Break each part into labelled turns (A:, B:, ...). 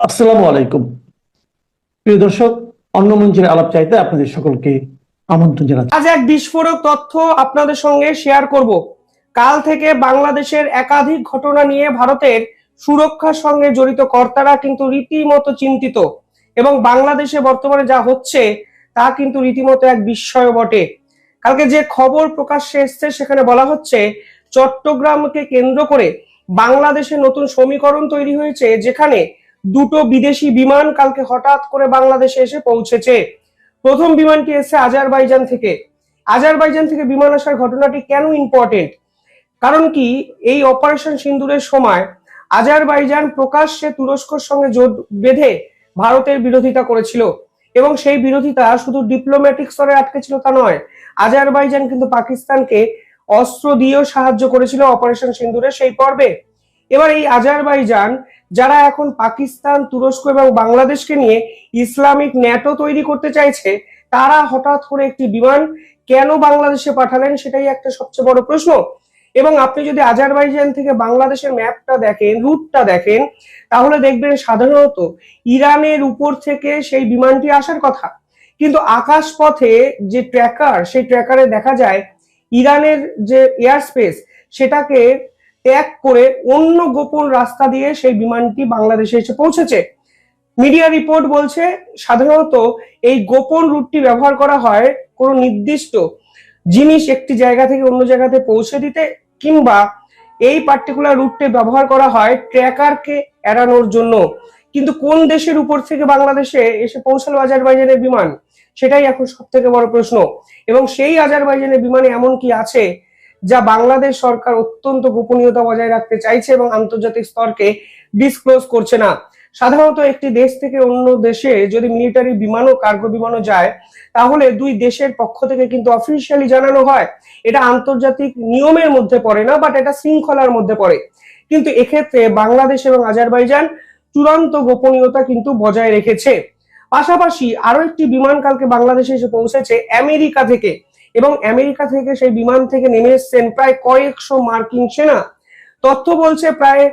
A: আসসালামু আলাইকুম। প্রিয় দর্শক, অন্য মঞ্চের আলাপ চাইতে আপনাদের সকলকে আমন্ত্রণ জানাচ্ছি।
B: আজ এক বিস্ফোরক তথ্য আপনাদের সঙ্গে শেয়ার করব। কাল থেকে বাংলাদেশের একাধিক ঘটনা নিয়ে ভারতের সুরক্ষার সঙ্গে জড়িত কর্তারা কিন্তু রীতিমতো চিন্তিত এবং বাংলাদেশে বর্তমানে যা হচ্ছে তা কিন্তু রীতিমতো এক বিস্ময় বটে। কালকে যে খবর প্রকাশ্যে এসছে, সেখানে বলা হচ্ছে, চট্টগ্রামকে কেন্দ্র করে বাংলাদেশে নতুন সমীকরণ তৈরি হয়েছে, যেখানে দুটো বিদেশি বিমান কালকে হঠাৎ করে বাংলাদেশে এসে পৌঁছেছে। প্রথম বিমানটি এসেছে আজারবাইজান থেকে। আজারবাইজান থেকে বিমান আসার ঘটনাটি কেন ইম্পর্টেন্ট কারণ কি, এই অপারেশন সিন্দুরের সময় আজারবাইজান প্রকাশ্যে তুরস্কর সঙ্গে জোট বেঁধে ভারতের বিরোধিতা করেছিল। এবং সেই বিরোধিতা শুধু ডিপ্লোম্যাটিক স্তরে আটকে ছিল তা নয়, আজারবাইজান কিন্তু পাকিস্তানকে অস্ত্র দিয়েও সাহায্য করেছিল অপারেশন সিন্দুরের সেই পর্বে। এবার এই আজারবাইজান যারা এখন পাকিস্তান, তুরস্ক এবং বাংলাদেশকে নিয়ে ইসলামিক ন্যাটো তৈরি করতে চাইছে, তারা হঠাৎ করে একটি বিমান কেন বাংলাদেশে পাঠালেন সেটাই একটা সবচেয়ে বড় প্রশ্ন। এবং আপনি যদি আজারবাইজান থেকে বাংলাদেশের ম্যাপটা দেখেন, রুটটা দেখেন, তাহলে দেখবেন সাধারণত ইরানের উপর থেকে সেই বিমানটি আসার কথা। কিন্তু আকাশ পথে যে ট্র্যাকার, সেই ট্র্যাকারে দেখা যায় ইরানের যে এয়ার স্পেস, সেটাকে ত্যাগ করে অন্য গোপন রাস্তা দিয়ে সেই বিমানটি বাংলাদেশে এসে পৌঁছেছে। মিডিয়া রিপোর্ট বলছে, সাধারণত এই গোপন রুটটি ব্যবহার করা হয় কোনো নির্দিষ্ট জিনিস একটি জায়গা থেকে অন্য জায়গাতে পৌঁছে দিতে কিংবা এই পার্টিকুলার রুটটি ব্যবহার করা হয় ট্র্যাকারকে এড়ানোর জন্য। কিন্তু কোন দেশের উপর থেকে বাংলাদেশে এসে পৌঁছালো আজারবাইজানের বিমান? সেটাই এখন সব থেকে বড় প্রশ্ন। এবং সেই আজারবাইজানের বিমানে এমন কি আছে যা বাংলাদেশ সরকার অত্যন্ত গোপনীয়তা বজায় রাখতে চাইছে এবং আন্তর্জাতিক স্তরকে ডিসক্লোজ করছে না। সাধারণত একটি দেশ থেকে অন্য দেশে যদি মিলিটারি বিমান ও কার্গো বিমানও যায়, তাহলে দুই দেশের পক্ষ থেকে কিন্তু অফিসিয়ালি জানানো হয়। এটা আন্তর্জাতিক নিয়মের মধ্যে পড়ে না বাট এটা শৃঙ্খলার মধ্যে পড়ে। কিন্তু এক্ষেত্রে বাংলাদেশ এবং আজারবাইজান চূড়ান্ত গোপনীয়তা কিন্তু বজায় রেখেছে। পাশাপাশি আরও একটি বিমান কালকে বাংলাদেশে এসে পৌঁছেছে, আমেরিকা থেকে। এবং আমেরিকা থেকে সেই বিমান থেকে নেমে এসছেন প্রায় কয়েকশো মার্কিন সেনা। তথ্য বলছে প্রায়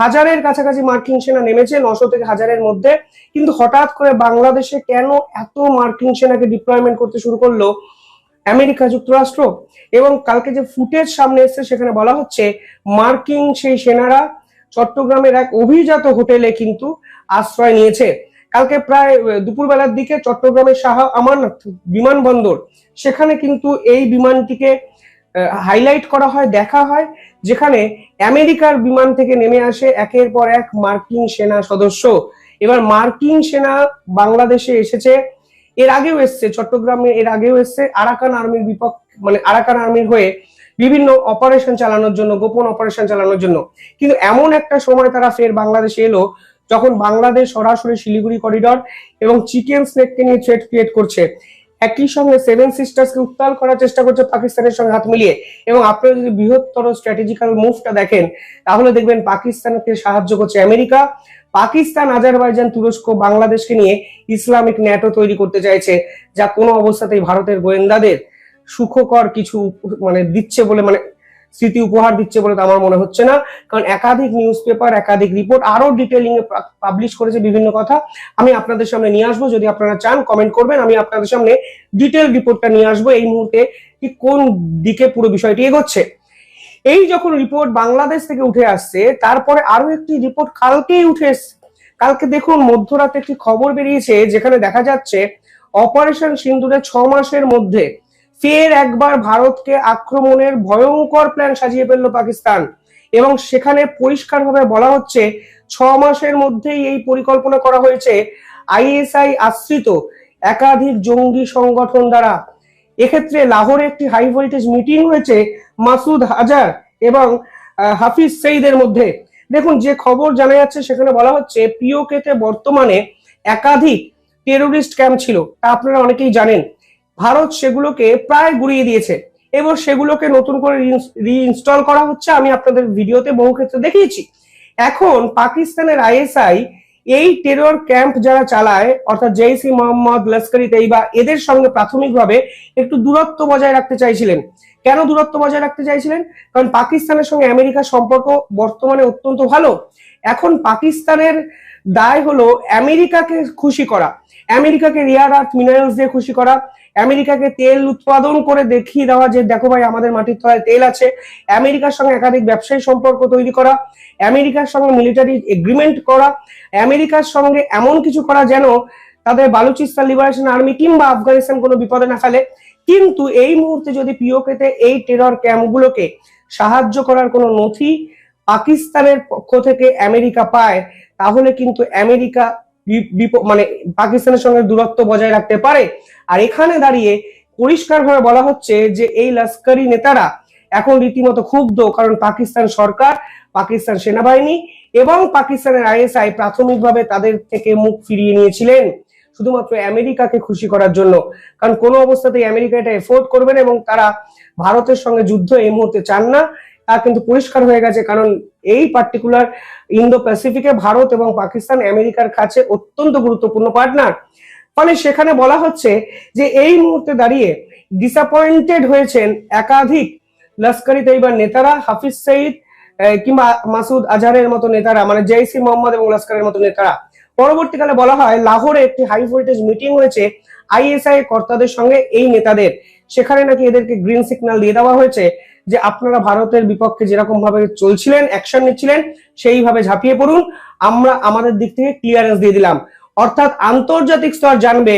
B: হাজারের কাছাকাছি মার্কিন সেনা নেমেছে, নশো থেকে হাজারের মধ্যে। কিন্তু হঠাৎ করে বাংলাদেশে কেন এত মার্কিন সেনাকে ডিপ্লয়মেন্ট করতে শুরু করল আমেরিকা যুক্তরাষ্ট্র? এবং কালকে যে ফুটেজ সামনে এসছে, সেখানে বলা হচ্ছে মার্কিন সেই সেনারা চট্টগ্রামের এক অভিজাত হোটেলে কিন্তু আশ্রয় নিয়েছে। কালকে প্রায় দুপুরবেলার দিকে চট্টগ্রামের শাহ আমানত বিমানবন্দর, সেখানে কিন্তু এই বিমানটিকে হাইলাইট করা হয়, দেখা হয়, যেখানে আমেরিকার বিমান থেকে নেমে আসে একের পর এক মার্কিন সেনা সদস্য। এবার মার্কিন সেনা বাংলাদেশে এসেছে, এর আগেও এসছে, চট্টগ্রামে এর আগেও এসছে, আরাকান আর্মির বিপক্ষ মানে আরাকান আর্মির হয়ে বিভিন্ন অপারেশন চালানোর জন্য, গোপন অপারেশন চালানোর জন্য। কিন্তু এমন একটা সময় তারা ফের বাংলাদেশে এলো যখন বাংলাদেশ সরাসরি শিলিগুড়ি করিডর এবং চিকেন স্নেককে নিয়ে থ্রেট ক্রিয়েট করছে, একই সঙ্গে সেভেন সিস্টার্সকে উত্তাল করার চেষ্টা করছে পাকিস্তানের সঙ্গে হাত মিলিয়ে। এবং আপনারা যদি বৃহত্তর স্ট্র্যাটেজিক্যাল মুভটা দেখেন, তাহলে দেখবেন পাকিস্তানকে সাহায্য করছে আমেরিকা, পাকিস্তান, আজারবাইজান, তুরস্ক, বাংলাদেশকে নিয়ে ইসলামিক ন্যাটো তৈরি করতে চাইছে, যা কোনো অবস্থাতেই ভারতের গোয়েন্দাদের সুখকর কিছু মানে দিচ্ছে বলে মানে স্মৃতি উপহার দিচ্ছে বলে তো আমার মনে হচ্ছে না। কারণ একাধিক নিউজ পেপার একাধিক রিপোর্ট আরও ডিটেলিং এ পাবলিশ করেছে বিভিন্ন কথা। আমি আপনাদের সামনে নিয়ে আসব। যদি আপনারা চান কমেন্ট করবেন। আমি আপনাদের সামনে ডিটেল রিপোর্টটা নিয়ে আসব এই মুহূর্তে কি কোন দিকে পুরো বিষয়টি এগোচ্ছে। এই যখন রিপোর্ট বাংলাদেশ থেকে উঠে আসছে, তারপরে আরও একটি রিপোর্ট কালকেই উঠে এসছে কালকে দেখুন মধ্যরাতে একটি খবর বেরিয়েছে, যেখানে দেখা যাচ্ছে অপারেশন সিন্দুরে ছ মাসের মধ্যে ফের একবার ভারতকে আক্রমণের ভয়ঙ্কর প্ল্যান সাজিয়ে ফেলল পাকিস্তান। এবং সেখানে পরিষ্কারভাবে বলা হচ্ছে, ছ মাসের মধ্যেই এই পরিকল্পনা করা হয়েছে আইএসআই আশ্রিত একাধিক জঙ্গি সংগঠন দ্বারা। এক্ষেত্রে লাহোরে একটি হাই ভোল্টেজ মিটিং হয়েছে মাসুদ হাজার এবং হাফিজ সঈদের মধ্যে। দেখুন, যে খবর জানা যাচ্ছে, সেখানে বলা হচ্ছে পিওকেতে বর্তমানে একাধিক টেরোরিস্ট ক্যাম্প ছিল। তা আপনারা অনেকেই জানেন। ভারত সেগুলোকে প্রায় গুড়িয়ে দিয়েছে। এবং সেগুলোকে নতুন করে রিইনস্টল করা হচ্ছে, আমি আপনাদের ভিডিওতে বহু ক্ষেত্রে দেখিয়েছি। এখন পাকিস্তানের আইএসআই এই টেরর ক্যাম্প যারা চালায়, অর্থাৎ জেইসি মোহাম্মদ, লস্করি তেইবা এদের সঙ্গে প্রাথমিকভাবে একটু দূরত্ব বজায় রাখতে চাইছিলেন। কেন দূরত্ব বজায় রাখতে চাইছিলেন? কারণ পাকিস্তানের সঙ্গে আমেরিকার সম্পর্ক বর্তমানে অত্যন্ত ভালো। এখন পাকিস্তানের দায় হলো আমেরিকাকে খুশি করা, আমেরিকাকে রেয়ার আর্থ মিনারেলস দিয়ে খুশি করা আমেরিকাকে তেল উৎপাদন করে দেখিয়ে দেওয়া যে, দেখো ভাই, আমাদের মাটির তলায় তেল আছে। আমেরিকার সঙ্গে একাধিক ব্যবসায়ী সম্পর্ক তৈরি করা। আমেরিকার সঙ্গে মিলিটারি এগ্রিমেন্ট করা। আমেরিকার সঙ্গে এমন কিছু করা যেন তাদের বালুচিস্তান লিবারেশন আর্মি কিংবা আফগানিস্তান কোনো বিপদে না ফেলে। কিন্তু এই মুহূর্তে যদি পিওকেতে এই টেরর ক্যাম্পগুলোকে সাহায্য করার কোনো নথি পাকিস্তানের পক্ষ থেকে আমেরিকা পায়, তাহলে কিন্তু আমেরিকা মানে পাকিস্তানের সঙ্গে দূরত্ব বজায় রাখতে পারে। আর এখানে দাঁড়িয়ে পরিষ্কারভাবে বলা হচ্ছে যে এই লস্করি নেতারা এখন রীতিমতো ক্ষুব্ধ, কারণ পাকিস্তান সরকার, পাকিস্তান সেনাবাহিনী এবং পাকিস্তানের আইএসআই প্রাথমিকভাবে তাদের থেকে মুখ ফিরিয়ে নিয়েছিলেন। শুধুমাত্র আমেরিকাকে খুশি করার জন্য। কারণ কোনো অবস্থাতেই আমেরিকা এটা এফোর্ড করবে না এবং তারা ভারতের সঙ্গে যুদ্ধ এই মুহূর্তে চান না। তা কিন্তু পরিষ্কার হয়ে গেছে, কারণ এই পার্টিকুলার ইন্দো প্যাসিফিকে ভারত এবং পাকিস্তান, আমেরিকার কাছে অত্যন্ত গুরুত্বপূর্ণ পার্টনার ফলে সেখানে বলা হচ্ছে যে এই মুহূর্তে দাঁড়িয়ে ডিসঅ্যাপয়েন্টেড হয়েছেন একাধিক লস্করি তৈবার নেতারা, হাফিজ সঈদ কিংবা মাসুদ আজহারের মতো নেতারা মানে জৈসি মোহাম্মদ এবং লস্করের মতো নেতারা। পরবর্তীকালে বলা হয়, লাহোরে একটি হাই ভোল্টেজ মিটিং হয়েছে আইএসআই কর্তাদের সঙ্গে, এই নেতাদের। সেখানে নাকি এদেরকে গ্রিন সিগন্যাল দিয়ে দেওয়া হয়েছে। যে আপনারা ভারতের বিপক্ষে যেরকম ভাবে চলছিলেন অ্যাকশন নিচ্ছিলেন, সেইভাবে ঝাঁপিয়ে পড়ুন। আমরা আমাদের দিক থেকে ক্লিয়ারেন্স দিয়ে দিলাম। অর্থাৎ আন্তর্জাতিক স্তর জানবে,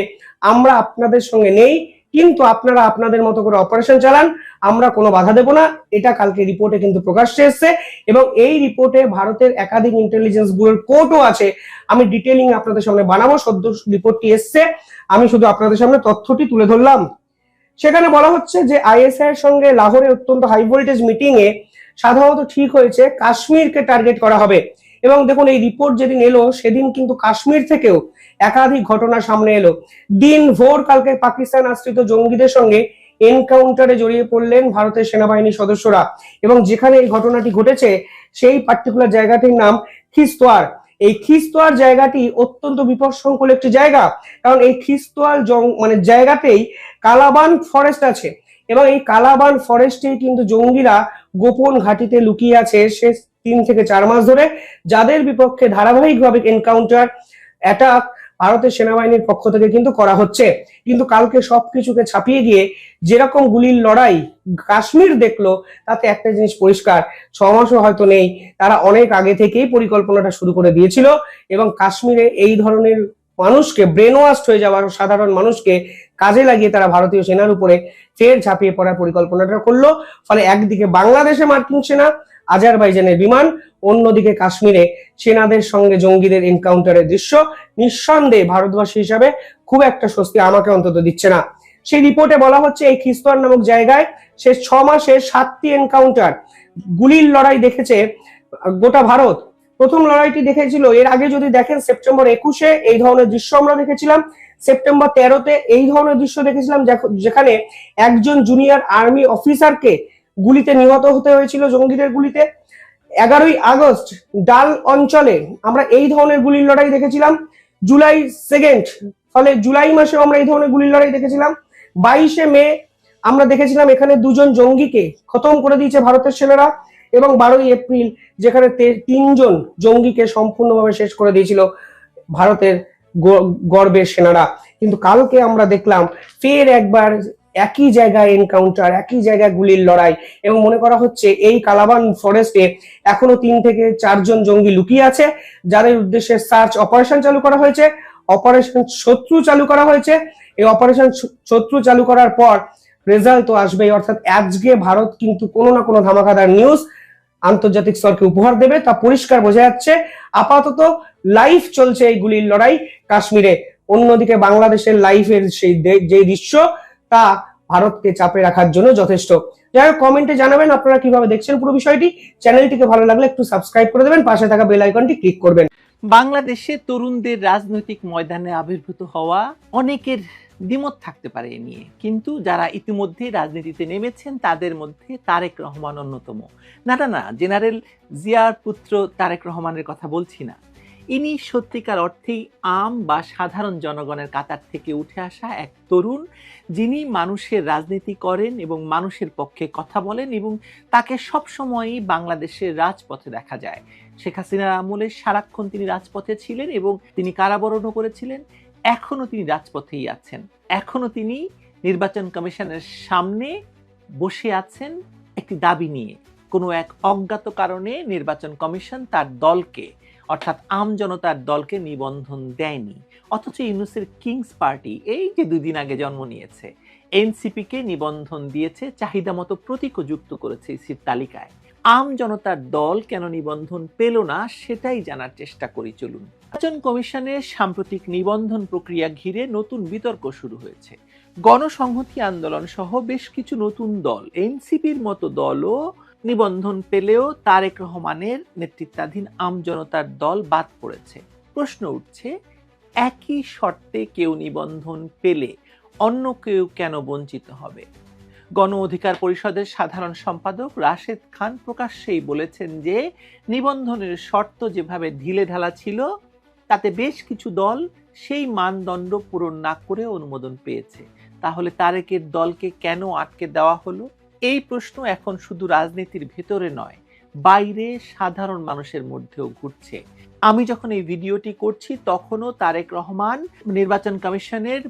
B: আমরা আপনাদের সঙ্গে নেই, কিন্তু আপনারা আপনাদের মতো করে অপারেশন চালান, আমরা কোনো বাধা দেব না। এটা কালকে রিপোর্টে কিন্তু প্রকাশ্যে এসছে এবং এই রিপোর্টে ভারতের একাধিক ইন্টেলিজেন্স ব্যুরোর কোর্টও আছে। আমি ডিটেলিং আপনাদের সামনে বানাবো, সদ্য রিপোর্টটি এসছে। আমি শুধু আপনাদের সামনে তথ্যটি তুলে ধরলাম। সেখানে বলা হচ্ছে যে আইএসআই এর সঙ্গে লাহোরে অত্যন্ত হাই ভোল্টেজ মিটিং এ সাধারণত ঠিক হয়েছে, কাশ্মীরকে টার্গেট করা হবে। এবং দেখুন, এই রিপোর্ট যেদিন এলো, সেদিন কিন্তু কাশ্মীর থেকেও একাধিক ঘটনা সামনে এলো। দিন ভোর কালকে পাকিস্তান আশ্রিত জঙ্গিদের সঙ্গে এনকাউন্টারে জড়িয়ে পড়লেন ভারতের সেনাবাহিনীর সদস্যরা। এবং যেখানে এই ঘটনাটি ঘটেছে, সেই পার্টিকুলার জায়গাটির নাম খিস্তোয়ার। এই খিস্তোয়ার জায়গাটি অত্যন্ত বিপদসংকুল একটি জায়গা। কারণ এই খিস্তোয়ার মানে জায়গাতেই কালাবান ফরেস্ট আছে। এবং এই কালাবান ফরেস্টে কিন্তু জঙ্গিরা গোপন ঘাটিতে লুকিয়ে আছে শেষ তিন থেকে চার মাস ধরে। যাদের বিপক্ষে ধারাবাহিকভাবে এনকাউন্টার অ্যাটাক ভারতের সেনাবাহিনীর পক্ষ থেকে কিন্তু করা হচ্ছে। কিন্তু কালকে সবকিছুকে ছাপিয়ে গিয়ে যেরকম গুলির লড়াই কাশ্মীর দেখল, তাতে একটা জিনিস পরিষ্কার, ছ মাসও হয়তো নেই, তারা অনেক আগে থেকেই পরিকল্পনাটা শুরু করে দিয়েছিল। এবং কাশ্মীরে এই ধরনের মানুষকে ব্রেন ওয়াস্ট হয়ে যাওয়ার সাধারণ মানুষকে কাজে লাগিয়ে তারা ভারতীয় সেনার উপরে ফের ঝাঁপিয়ে পড়ার পরিকল্পনাটা করল। ফলে একদিকে বাংলাদেশে মার্কিন সেনা, আজারবাইজানের বিমান, অন্যদিকে কাশ্মীরে সেনাদের সঙ্গে জঙ্গিদের এনকাউন্টারের দৃশ্য। নিঃসন্দেহে ভারতবাসী হিসাবে খুব একটা স্বস্তি আমাকে অন্তত দিচ্ছে না। সেই রিপোর্টে বলা হচ্ছে, এই খিস্তোয়ার নামক জায়গায় শেষ ছ মাসে সাতটি এনকাউন্টার। গুলির লড়াই দেখেছে গোটা ভারত। প্রথম লড়াইটি দেখেছিল, এর আগে যদি দেখেন সেপ্টেম্বর একুশে এই ধরনের দৃশ্য আমরা দেখেছিলাম, সেপ্টেম্বর তেরোতে এই ধরনের দৃশ্য দেখেছিলাম যেখানে একজন জুনিয়র আর্মি অফিসারকে গুলিতে নিহত হতে হয়েছিল জঙ্গিদের গুলিতে। এগারোই আগস্ট ডাল অঞ্চলে আমরা এই ধরনের গুলির লড়াই দেখেছিলাম, জুলাই সেকেন্ড ফলে জুলাই মাসেও আমরা এই ধরনের গুলির লড়াই দেখেছিলাম। বাইশে মে আমরা দেখেছিলাম এখানে দুজন জঙ্গিকে খতম করে দিয়েছে ভারতের সেনারা এবং বারোই এপ্রিল যেখানে তিনজন জঙ্গিকে সম্পূর্ণভাবে শেষ করে দিয়েছিল ভারতের গর্বের সেনারা। কিন্তু কালকে আমরা দেখলাম ফের একবার একই জায়গায় এনকাউন্টার একই জায়গায় গুলির লড়াই এবং মনে করা হচ্ছে এই কালাবান ফরেস্টে এখনও তিন থেকে চারজন জঙ্গি লুকিয়ে আছে, যাদের উদ্দেশ্যে সার্চ অপারেশন চালু করা হয়েছে অপারেশন শত্রু চালু করা হয়েছে। এই অপারেশন শত্রু চালু করার পর রেজাল্ট তো আসবেই। অর্থাৎ আজকে ভারত কিন্তু কোনো না কোনো ধামাকাদার নিউজ আন্তর্জাতিক স্তরকে উপহার দেবে, তা পরিষ্কার বোঝা যাচ্ছে। আপাতত লাইভ চলছে এই গুলির লড়াই। কাশ্মীরে অন্যদিকে বাংলাদেশের লাইফের সেই যে দৃশ্য, তা ভারতকে চাপে রাখার জন্য যথেষ্ট। যাই হোক কমেন্টে জানাবেন আপনারা কীভাবে দেখছেন পুরো বিষয়টি। চ্যানেলটিকে ভালো লাগলে একটু সাবস্ক্রাইব করে দেবেন, পাশে থাকা বেল আইকনটি ক্লিক করবেন।
C: বাংলাদেশে তরুণদের রাজনৈতিক ময়দানে আবির্ভূত হওয়া অনেকের দ্বিমত থাকতে পারে এ নিয়ে। কিন্তু যারা ইতিমধ্যে রাজনীতিতে নেমেছেন, তাদের মধ্যে তারেক রহমান অন্যতম। না না না, জেনারেল জিয়ার পুত্র তারেক রহমানের কথা বলছি না। ইনি সত্যিকার অর্থেই আম বা সাধারণ জনগণের কাতার থেকে উঠে আসা এক তরুণ, যিনি মানুষের রাজনীতি করেন এবং মানুষের পক্ষে কথা বলেন এবং তাকে সবসময়ই বাংলাদেশের রাজপথে দেখা যায়। শেখ হাসিনার আমলে সারাক্ষণ তিনি রাজপথে ছিলেন এবং তিনি কারাবরণও করেছিলেন। এখনও তিনি রাজপথেই আছেন। এখনও তিনি নির্বাচন কমিশনের সামনে বসে আছেন একটি দাবি নিয়ে। কোনো এক অজ্ঞাত কারণে নির্বাচন কমিশন তার দলকে, অর্থাৎ আম জনতার দলকে নিবন্ধন দেয়নি। অথচ ইউনুসের কিংস পার্টি এই যে দুদিন আগে জন্ম নিয়েছে, এনসিপিকে নিবন্ধন দিয়েছে চাহিদা মতো প্রতীকও যুক্ত করেছে ইসির তালিকায়। আম জনতার দল কেন নিবন্ধন পেল না সেটাই জানার চেষ্টা করি, চলুন। নির্বাচন কমিশনের সাম্প্রতিক নিবন্ধন প্রক্রিয়া ঘিরে নতুন বিতর্ক শুরু হয়েছে। গণসংহতি আন্দোলন সহ বেশ কিছু নতুন দল, এনসিপির মতো দলও নিবন্ধন পেলেও তারেক রহমানের নেতৃত্বাধীন আম জনতার দল বাদ পড়েছে। প্রশ্ন উঠছে, একই শর্তে কেউ নিবন্ধন পেলে অন্য কেউ কেন বঞ্চিত হবে? গণ অধিকার পরিষদের সাধারণ সম্পাদক রাশেদ খান প্রকাশ্যেই বলেছেন যে, নিবন্ধনের শর্ত যেভাবে ঢিলে ঢালা ছিল, তাতে বেশ কিছু দল সেই মানদণ্ড পূরণ না করে অনুমোদন পেয়েছে। তাহলে তারেকের দলকে কেন আটকে দেওয়া হলো? এই প্রশ্ন এখন শুধু রাজনীতির ভেতরে নয়, বাইরে সাধারণ মানুষের মধ্যেও ঘুরছে। আমি যখন এই ভিডিওটি করছি, তখনও তারেক রহমান নির্বাচন কমিশনের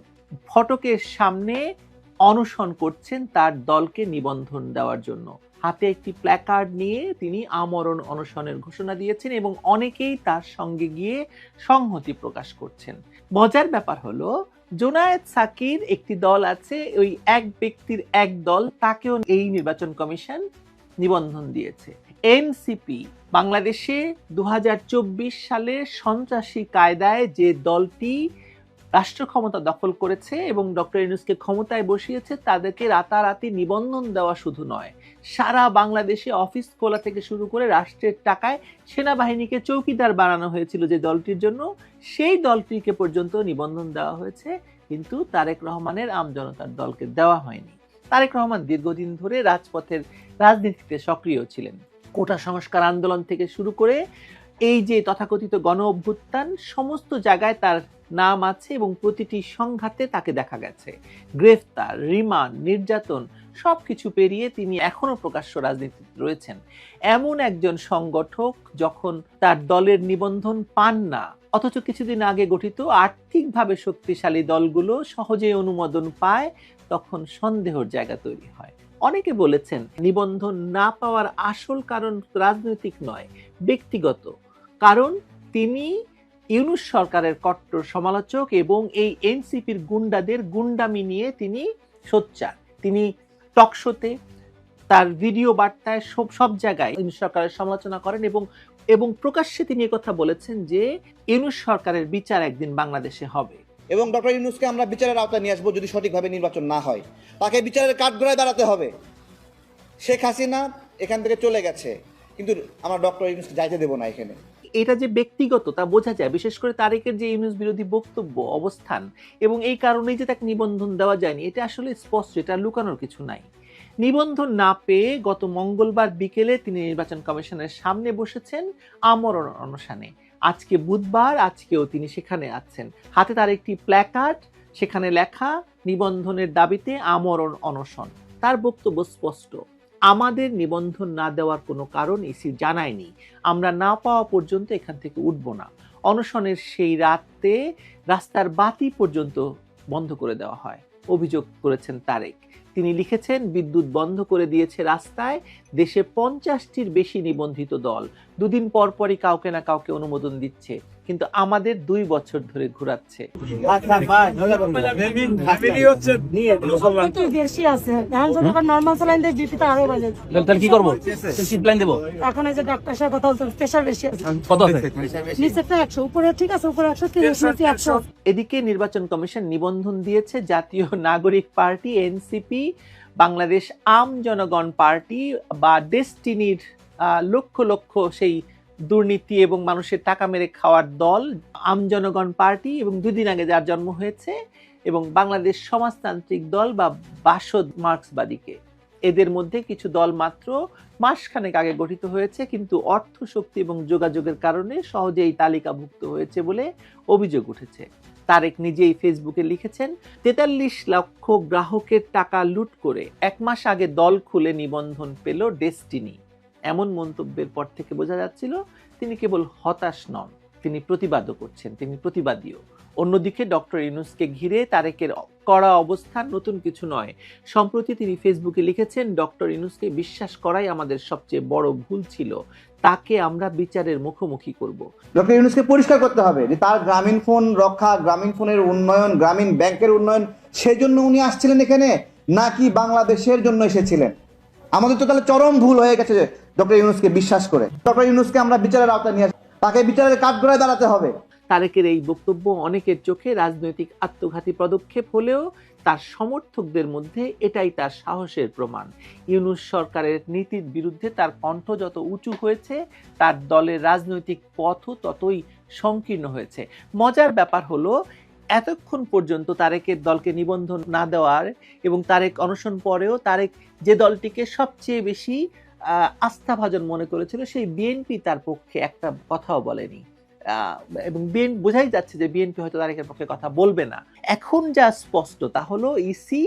C: ফটকের সামনে অনশন করছেন তার দলকে নিবন্ধন দেওয়ার জন্য। হাতে একটি প্ল্যাকার্ড নিয়ে তিনি আমরণ অনশনের ঘোষণা দিয়েছেন এবং অনেকেই তার সঙ্গে গিয়ে সংহতি প্রকাশ করছেন। মজার ব্যাপার হলো, জোনায়েদ সাকির একটি দল আছে, ওই এক ব্যক্তির এক দল, তাকেও এই নির্বাচন কমিশন নিবন্ধন দিয়েছে। এনসিপি, বাংলাদেশে দু সালে সন্ত্রাসী কায়দায় যে দলটি রাষ্ট্র ক্ষমতা দখল করেছে এবং ডক্টর ইউনুসকে ক্ষমতায় বসিয়েছে, তাদেরকে রাতারাতি নিবন্ধন দেওয়া শুধু নয়। সারা বাংলাদেশে অফিস খোলা থেকে শুরু করে রাষ্ট্রের টাকায় সেনাবাহিনীকে চৌকিদার বানানো হয়েছিল যে দলটির জন্য। সেই দলটিকে পর্যন্ত নিবন্ধন দেওয়া হয়েছে, কিন্তু তারেক রহমানের আমজনতার দলকে দেওয়া হয়নি। তারেক রহমান দীর্ঘদিন ধরে রাজপথের রাজনীতিতে সক্রিয় ছিলেন। কোটা সংস্কার আন্দোলন থেকে শুরু করে এই যে তথাকথিত গণ অভ্যুত্থান সমস্ত জায়গায় তার নাম আছে এবং প্রতিটি সংঘাতে তাকে দেখা গেছে। গ্রেফতার, রিমান্ড, নির্যাতন সবকিছু পেরিয়ে তিনি এখনও প্রকাশ্য রাজনীতিতে রয়েছেন। এমন একজন সংগঠক যখন তার দলের নিবন্ধন পান না, অথচ কিছুদিন আগে গঠিত আর্থিকভাবে শক্তিশালী দলগুলো সহজে অনুমোদন পায়, তখন সন্দেহর জায়গা তৈরি হয়। অনেকে বলেছেন, নিবন্ধন না পাওয়ার আসল কারণ রাজনৈতিক নয়, ব্যক্তিগত। কারণ তিনি ইউনুস সরকারের কট্টর সমালোচক এবং এই এনসিপির গুন্ডাদের গুন্ডামি নিয়ে তিনি সোচ্চার। তিনি টকশোতে তার ভিডিও বার্তায় সব সব জায়গায় ইউনুস সরকারের সমালোচনা করেন এবং এবং প্রকাশ্যে তিনি কথা বলেছেন যে ইউনুস সরকারের বিচার একদিন বাংলাদেশে হবে।
D: এবং ডক্টর ইউনুসকে আমরা বিচারের আওতায় নিয়ে আসব যদি সঠিকভাবে নির্বাচন না হয়। তাকে বিচারের কাঠগড়ায় দাঁড়াতে হবে। শেখ হাসিনা এখান থেকে চলে গেছে। কিন্তু আমরা ডক্টর ইউনুসকে যাইতে দেবো না এখানে।
C: এটা যে ব্যক্তিগত তা বোঝা যায়। বিশেষ করে তারেকের যে ইউনুস বিরোধী বক্তব্য, অবস্থান এবং এই কারণেই যে তাকে নিবন্ধন দেওয়া যায়নি, এটা আসলে স্পষ্ট, এটা লুকানোর কিছু নাই। নিবন্ধন না পেয়ে গত মঙ্গলবার বিকেলে তিনি নির্বাচন কমিশনের সামনে বসেছেন আমরণ অনশনে। আজকে বুধবার, আজকেও তিনি সেখানে আছেন। হাতে তার একটি প্ল্যাকার্ড, সেখানে লেখা, নিবন্ধনের দাবিতে আমরণ অনশন। তার বক্তব্য স্পষ্ট। আমাদের নিবন্ধন না দেওয়ার কোনো কারণ ইসি জানায়নি। আমরা না পাওয়া পর্যন্ত এখান থেকে উঠব না। অনশনের সেই রাতে রাস্তার বাতি পর্যন্ত বন্ধ করে দেওয়া হয়, অভিযোগ করেছেন তারেক। তিনি লিখেছেন, বিদ্যুৎ বন্ধ করে দিয়েছে রাস্তায়, দেশে পঞ্চাশটির বেশি নিবন্ধিত দল। দুদিন পর পরই কাউকে না কাউকে অনুমোদন দিচ্ছে। কিন্তু আমাদের দুই বছর ধরে ঘোরাচ্ছে।
E: কি করব? দেবো?
F: এখন এই যে ডাক্তার সাহেব কথা বলছেন প্রেশার বেশি আছে।
E: কত আছে?
F: নিচে একশো উপরে ঠিক আছে উপরে একশো একশো।
C: এদিকে নির্বাচন কমিশন নিবন্ধন দিয়েছে জাতীয় নাগরিক পার্টি এনসিপি বাংলাদেশ আম জনগণ পার্টি বা ডেস্টিনির আহ, লক্ষ লক্ষ সেই দুর্নীতি এবং মানুষের টাকা মেরে খাওয়ার দল, আম জনগণ পার্টি এবং দুদিন আগে যার জন্ম হয়েছে, এবং বাংলাদেশ সমাজতান্ত্রিক দল বা বাসদ মার্ক্সবাদীকে। এদের মধ্যে কিছু দল মাত্র মাসখানেক আগে গঠিত হয়েছে, কিন্তু অর্থ শক্তি এবং যোগাযোগের কারণে সহজেই তালিকাভুক্ত হয়েছে বলে অভিযোগ উঠেছে। তারেক নিজেই ফেসবুকে লিখেছেন, তেতাল্লিশ লক্ষ গ্রাহকের টাকা লুট করে এক মাস আগে দল খুলে নিবন্ধন পেল ডেস্টিনি। এমন মন্তব্যের পর থেকে বোঝা যাচ্ছিল তিনি কেবল হতাশ নন। তিনি প্রতিবাদও করছেন, তিনি প্রতিবাদীও। অন্যদিকে ডক্টর ইউনুসকে ঘিরে তারেকের করা অবস্থান নতুন কিছু নয়। সম্প্রতি তিনি ফেসবুকে লিখেছেন, ডক্টর ইউনুসকে বিশ্বাস করাই আমাদের সবচেয়ে বড় ভুল ছিল। তাকে আমরা বিচারের মুখোমুখি করব।
D: ডক্টর ইউনুসকে পরিষ্কার করতে হবে যে তার গ্রামীণ ফোন রক্ষা, গ্রামীণ ফোনের উন্নয়ন, গ্রামীণ ব্যাংকের উন্নয়ন, সেজন্য উনি আসছিলেন এখানে, নাকি বাংলাদেশের জন্য এসেছিলেন? আমাদের তো তাহলে চরম ভুল হয়ে গেছে ডক্টর ইউনুসকে বিশ্বাস করে। ডক্টর ইউনুসকে আমরা বিচারের আওতায় নিয়ে তাকে বিচারের কাঠগড়ায় দাঁড়াতে হবে।
C: তারেকের এই বক্তব্য অনেকের চোখে রাজনৈতিক আত্মঘাতী পদক্ষেপ হলেও তার সমর্থকদের মধ্যে এটাই তার সাহসের প্রমাণ। ইউনুস সরকারের নীতির বিরুদ্ধে তার কণ্ঠ যত উঁচু হয়েছে, তার দলের রাজনৈতিক পথও ততই সংকীর্ণ হয়েছে। মজার ব্যাপার হলো, এতক্ষণ পর্যন্ত তারেকের দলকে নিবন্ধন না দেওয়ার এবং তারেক অনশন পরেও তারেক যে দলটিকে সবচেয়ে বেশি আস্থাভাজন মনে করেছিল, সেই বিএনপি তার পক্ষে একটা কথাও বলেনি। এবং বিএন বোঝাই যাচ্ছে যে বিএনপি হয়তো তারেকের পক্ষে কথা বলবে না। এখন যা স্পষ্ট, তা হলো ইসি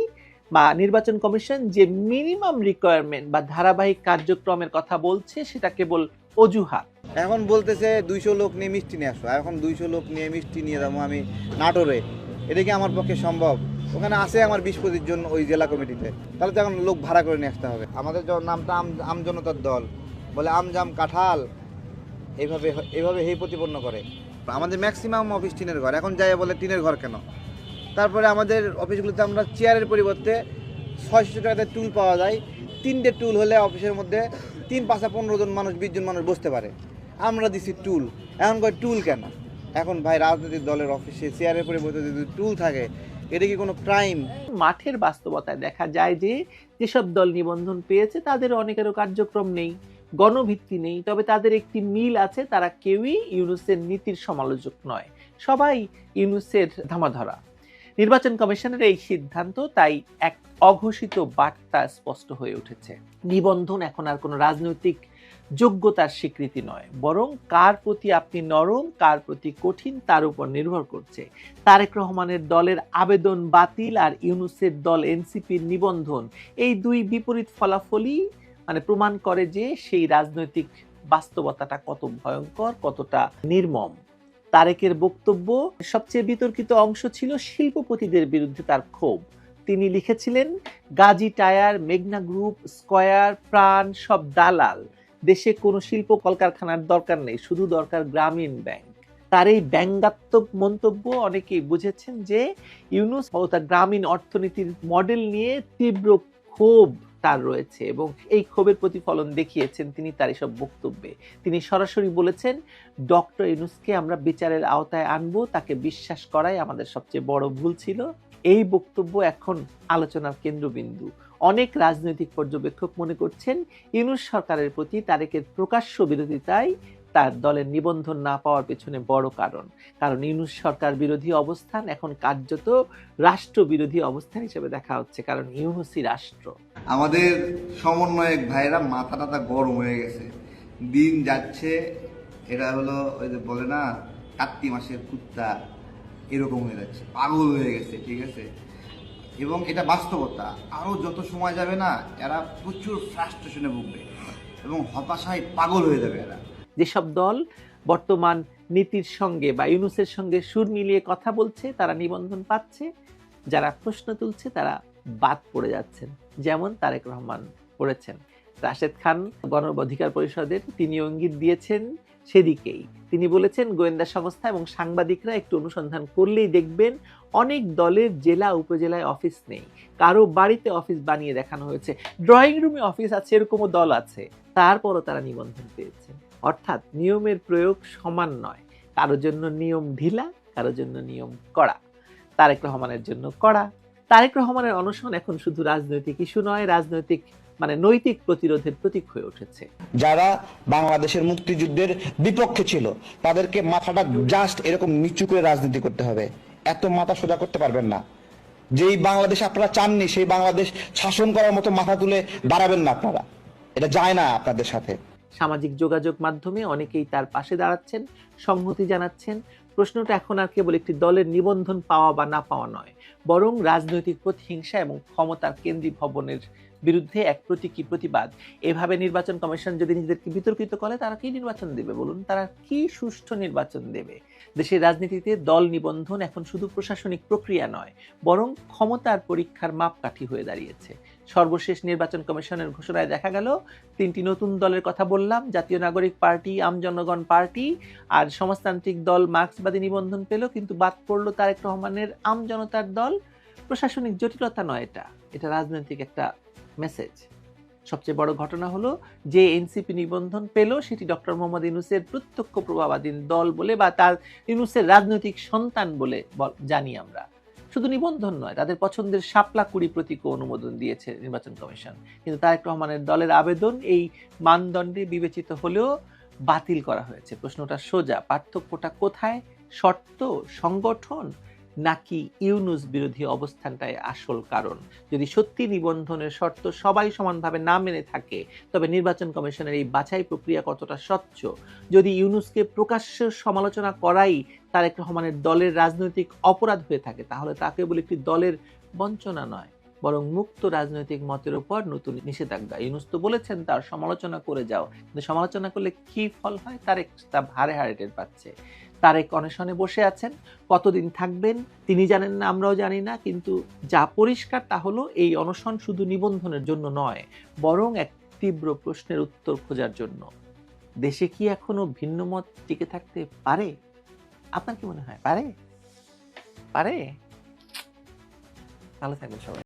C: বা নির্বাচন কমিশন যে মিনিমাম রিকোয়ারমেন্ট বা ধারাবাহিক কার্যক্রমের কথা বলছে, সেটা কেবল অজুহাত।
D: এখন বলতেছে দুইশো লোক নিয়ে মিষ্টি নিয়ে আসো এখন দুইশো লোক নিয়ে মিষ্টি নিয়ে যাব আমি নাটোরে। এটা কি আমার পক্ষে সম্ভব? ওখানে আছে আমার বিশ পঁচিশ জন ওই জেলা কমিটিতে। তাহলে তো এখন লোক ভাড়া করে নিয়ে আসতে হবে। আমাদের নামটা আম আমজনতার দল বলে আমজাম কাঁঠাল এইভাবে এইভাবে হেই প্রতিপন্ন করে। আমাদের ম্যাক্সিমাম অফিস টিনের ঘর এখন যাই বলে টিনের ঘর কেন? তারপরে আমাদের অফিসগুলোতে আমরা চেয়ারের পরিবর্তে ছয়শো টাকাতে টুল পাওয়া যায়। তিনটে টুল হলে অফিসের মধ্যে তিন পাঁচটা পনেরো জন মানুষ বিশ জন মানুষ বসতে পারে। আমরা দিছি টুল এখন কয় টুল কেন? এখন ভাই রাজনৈতিক দলের অফিসে চেয়ারের পরিবর্তে যদি টুল থাকে এটা কি কোনো ক্রাইম
C: মাঠের বাস্তবতায় দেখা যায় যে, যেসব দল নিবন্ধন পেয়েছে, তাদের অনেকেরও কার্যক্রম নেই, গণভিত্তি নেই, তবে তাদের একটি মিল আছে, তারা কেউই ইউনুসের নীতির সমালোচক নয়। সবাই ইউনুসের ধামাধরা। নির্বাচন কমিশনের এই সিদ্ধান্ত তাই এক অঘোষিত বার্তা স্পষ্ট হয়ে উঠেছে। নিবন্ধন এখন আর কোনো রাজনৈতিক যোগ্যতার স্বীকৃতি নয়, বরং কার প্রতি আপনি নরম, কার প্রতি কঠিন তার উপর নির্ভর করছে। তারেক রহমানের দলের আবেদন বাতিল আর ইউনুসের দল এনসিপির নিবন্ধন, এই দুই বিপরীত ফলাফলই মানে প্রমাণ করে যে সেই রাজনৈতিক বাস্তবতাটা কত ভয়ঙ্কর, কতটা নির্মম। তারেকের বক্তব্য সবচেয়ে বিতর্কিত অংশ ছিল শিল্পপতিদের বিরুদ্ধে তার ক্ষোভ। তিনি লিখেছিলেন, গাজী টায়ার, মেঘনা গ্রুপ, স্কয়ার, প্রাণ সব দালাল। দেশে কোনো শিল্প কলকারখানার দরকার নেই, শুধু দরকার গ্রামীণ ব্যাংক। তার এই ব্যঙ্গাত্মক মন্তব্য অনেকেই বুঝেছেন যে ইউনুস তার গ্রামীণ অর্থনীতির মডেল নিয়ে তীব্র ক্ষোভ তার রয়েছে এবং এই ক্ষোভের প্রতিফলন দেখিয়েছেন তিনি তার এসব বক্তব্যে। তিনি সরাসরি বলেছেন, ডক্টর ইউনুসকে আমরা বিচারের আওতায় আনব, তাকে বিশ্বাস করাই আমাদের সবচেয়ে বড় ভুল ছিল। এই বক্তব্য এখন আলোচনার কেন্দ্রবিন্দু। অনেক রাজনৈতিক পর্যবেক্ষক মনে করছেন, ইউনুস সরকারের প্রতি তারেকের প্রকাশ্য বিরোধিতাই তার দলের নিবন্ধন না পাওয়ার পেছনে বড় কারণ। কারণ ইউনুস সরকার বিরোধী অবস্থান এখন কার্যত রাষ্ট্র বিরোধী অবস্থান হিসেবে দেখা হচ্ছে, কারণ ইউনুসই রাষ্ট্র।
D: আমাদের সমন্বয়ক ভাইরা মাথা টাথা গরম হয়ে গেছে। দিন যাচ্ছে, এটা হলো ওই যে বলে না, কার্তিক মাসের কুত্তা, এরকম হয়ে যাচ্ছে, পাগল হয়ে গেছে, ঠিক আছে? এবং এটা বাস্তবতা। আরও যত সময় যাবে না, এরা প্রচুর ফ্রাস্ট্রেশনে ভুগবে এবং হতাশায় পাগল হয়ে যাবে এরা।
C: যেসব দল বর্তমান নীতির সঙ্গে বা ইউনুসের সঙ্গে সুর মিলিয়ে কথা বলছে, তারা নিবন্ধন পাচ্ছে, যারা প্রশ্ন তুলছে, তারা বাদ পড়ে যাচ্ছেন, যেমন তারেক রহমান পড়েছেন। রাশেদ খান গণ অধিকার পরিষদের তিনি ইঙ্গিত দিয়েছেন সেদিকেই। তিনি বলেছেন, গোয়েন্দা সংস্থা এবং সাংবাদিকরা একটু অনুসন্ধান করলেই দেখবেন অনেক দলের জেলা, উপজেলায় অফিস নেই। কারও বাড়িতে অফিস বানিয়ে দেখানো হয়েছে। ড্রয়িং রুমে অফিস আছে, এরকমও দল আছে। তারপরও তারা নিবন্ধন পেয়েছে। অর্থাৎ নিয়মের প্রয়োগ সমান নয়। কারও জন্য নিয়ম ঢিলা, কারও জন্য নিয়ম কড়া। তারেক রহমানের জন্য কড়া। তারেক রহমানের অনশন এখন শুধু রাজনৈতিক ইস্যু নয়, রাজনৈতিক মানে নৈতিক প্রতিরোধের প্রতীক হয়ে উঠেছে।
G: যারা বাংলাদেশের মুক্তিযুদ্ধের বিপক্ষে ছিল তাদেরকে মাথাটা জাস্ট এরকম নিচু করে রাজনীতি করতে হবে। এত মাথা সোজা করতে পারবেন না। যেই বাংলাদেশ আপনারা চাননি সেই বাংলাদেশ শাসন করার মতো মাথা তুলে দাঁড়াবেন না আপনারা। এটা যায় না আপনাদের সাথে।
C: সামাজিক যোগাযোগ মাধ্যমে অনেকেই তার পাশে দাঁড়াচ্ছেন সংহতি জানাচ্ছেন। প্রশ্নটা এখন আর কেবল একটি দলের নিবন্ধন পাওয়া বা না পাওয়া নয় বরং রাজনৈতিক প্রতিহিংসা এবং ক্ষমতার কেন্দ্রীভবনের বিরুদ্ধে এক প্রতীকী প্রতিবাদ? এভাবে নির্বাচন কমিশন যদি নিজেদেরকে বিতর্কিত করে, তারা কি নির্বাচন দেবে বলুন? তারা কি সুষ্ঠু নির্বাচন দেবে? দেশের রাজনীতিতে দল নিবন্ধন এখন শুধু প্রশাসনিক প্রক্রিয়া নয়, বরং ক্ষমতার পরীক্ষার মাপকাঠি হয়ে দাঁড়িয়েছে। সর্বশেষ নির্বাচন কমিশনের ঘোষণায় দেখা গেল, তিনটি নতুন দলের কথা বললাম, জাতীয় নাগরিক পার্টি আমজনগণ পার্টি, আর সমাজতান্ত্রিক দল মার্ক্সবাদী নিবন্ধন পেল, কিন্তু বাদ পড়ল তারেক রহমানের আমজনতার দল। প্রশাসনিক জটিলতা নয় এটা। এটা রাজনৈতিক একটা মেসেজ সবচেয়ে বড় ঘটনা হলো, যে এনসিপি নিবন্ধন পেল, সেটি ডক্টর মোহাম্মদ ইউনুসের প্রত্যক্ষ প্রভাবাধীন দল বলে বা তার ইউনুসের রাজনৈতিক সন্তান বলে, জানি আমরা। শুধু নিবন্ধন নয়, তাদের পছন্দের শাপলা কুড়ি প্রতীকও অনুমোদন দিয়েছে নির্বাচন কমিশন। কিন্তু তারেক রহমানের দলের আবেদন এই মানদণ্ডে বিবেচিত হলেও বাতিল করা হয়েছে। প্রশ্নটা সোজা, পার্থক্যটা কোথায়? শর্ত, সংগঠন নাকি ইউনুস বিরোধী অবস্থানটাই আসল কারণ? যদি সত্যি নিবন্ধনের শর্ত সবাই সমানভাবে না মেনে থাকে, তবে নির্বাচন কমিশনের এই বাছাই প্রক্রিয়া কতটা স্বচ্ছ? যদি ইউনুসকে প্রকাশ্য সমালোচনা করাই তারেক রহমানের দলের রাজনৈতিক অপরাধ হয়ে থাকে, তাহলে তাকে বলে একটি দলের বঞ্চনা নয়, বরং মুক্ত রাজনৈতিক মতের উপর নতুন নিষেধাজ্ঞা। ইউনুস তো বলেছেন, তার সমালোচনা করে যাও। কিন্তু সমালোচনা করলে কি ফল হয়? তারেক তা হারে হারে টের পাচ্ছে। তারেক অনশনে বসে আছেন। কতদিন থাকবেন তিনি জানেন না, আমরাও জানি না, কিন্তু যা পরিষ্কার তা হলো এই অনশন শুধু নিবন্ধনের জন্য নয়, বরং এক তীব্র প্রশ্নের উত্তর খোঁজার জন্য। দেশে কি এখনও ভিন্ন মত টিকে থাকতে পারে? আপনার কি মনে হয়? পারে? পারে? ভালো থাকবেন সবাই।